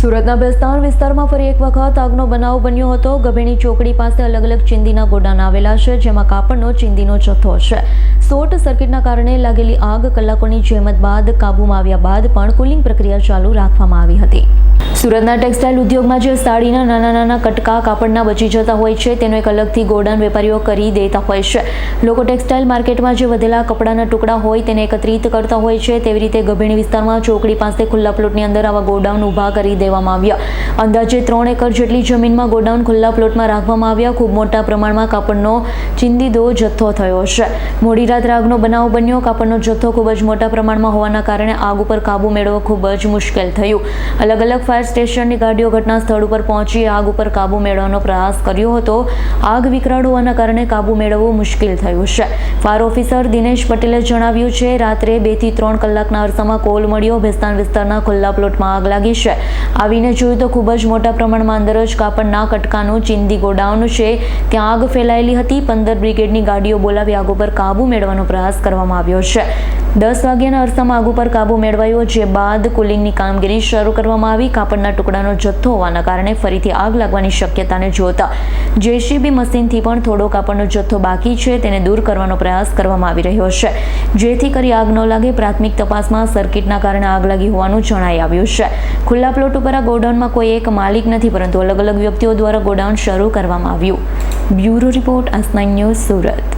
સુરતના બેસ્તાર વિસ્તારમાં ફરી એક વખત આગનો બનાવ બન્યો હતો. ગભેણી ચોકડી પાસે અલગ અલગ ચીંદીના ગોડાન આવેલા છે, જેમાં કાપડનો ચીંદીનો જથ્થો છે. શોર્ટ સર્કિટના કારણે લાગેલી આગ કલાકોની જહેમત બાદ કાબૂમાં આવ્યા બાદ પણ કુલિંગ પ્રક્રિયા ચાલુ રાખવામાં આવી હતી. સુરતના ટેક્સટાઇલ ઉદ્યોગમાં જે સાડીના નાના નાના કટકા કાપડના બચી જતા હોય છે, તેનો એક અલગથી ગોડાઉન વેપારીઓ કરી દેતા હોય છે. લોકો ટેક્સટાઇલ માર્કેટમાં જે વધેલા કપડાના ટુકડા હોય તેને એકત્રિત કરતા હોય છે. તેવી રીતે ગભેણી વિસ્તારમાં ચોકડી પાસે ખુલ્લા પ્લોટની અંદર આવા ગોડાઉન ઊભા કરી દેવામાં આવ્યા. અંદાજે ત્રણ એકર જેટલી જમીનમાં ગોડાઉન ખુલ્લા પ્લોટમાં રાખવામાં આવ્યા. ખૂબ મોટા પ્રમાણમાં કાપડનો ચિંદીદો જથ્થો થયો છે. મોડી રાત આગનો બનાવ બન્યો. કાપડનો જથ્થો ખૂબ જ મોટા પ્રમાણમાં હોવાના કારણે આગ ઉપર કાબુ મેળવવો ખૂબ જ મુશ્કેલ થયું. અલગ અલગ ફાયર સ્ટેશનની ગાડીઓ ઘટના સ્થળ ઉપર પહોંચી આગ ઉપર કાબુ મેળવવાનો પ્રયાસ કર્યો હતો. આગ વિકરાળ હોવાના કારણે કાબુ મેળવવું મુશ્કેલ થયું છે. ફાયર ઓફિસર દિનેશ પટેલે જણાવ્યું છે, રાત્રે બેથી ત્રણ કલાકના અરસામાં કોલ મળ્યો. ભેસ્તાન વિસ્તારના ખુલ્લા પ્લોટમાં આગ લાગી છે. આવીને જોયું તો ખૂબ જ મોટા પ્રમાણમાં અંદર જ કાપડના કટકાનું ચિંદી ગોડાઉન છે ત્યાં આગ ફેલાયેલી હતી. પંદર બ્રિગેડની ગાડીઓ બોલાવી આગ ઉપર કાબુ મેળવવાનો પ્રયાસ કરવામાં આવ્યો છે. દસ વાગ્યાના અરસામાં આગ ઉપર કાબુ મેળવાયો, જે બાદ કુલિંગની કામગીરી શરૂ કરવામાં આવી. કાપડના ટુકડાનો જથ્થો હોવાના કારણે ફરીથી આગ લાગવાની શક્યતાને જોતા જેસીબી મશીનથી પણ થોડો કાપડનો જથ્થો બાકી છે. તેને દૂર કરવાનો પ્રયાસ કરવામાં આવી રહ્યો છે. જેથી કરી આગ ન લાગે, પ્રાથમિક તપાસમાં સર્કિટના કારણે આગ લાગી હોવાનું જણાઈ આવ્યું છે. ખુલ્લા પ્લોટ ઉપર આ ગોડાઉનમાં કોઈ એક માલિક નથી, પરંતુ અલગ અલગ વ્યક્તિઓ દ્વારા ગોડાઉન શરૂ કરવામાં આવ્યું. બ્યુરો રિપોર્ટ આસ ન્યૂઝ સુરત.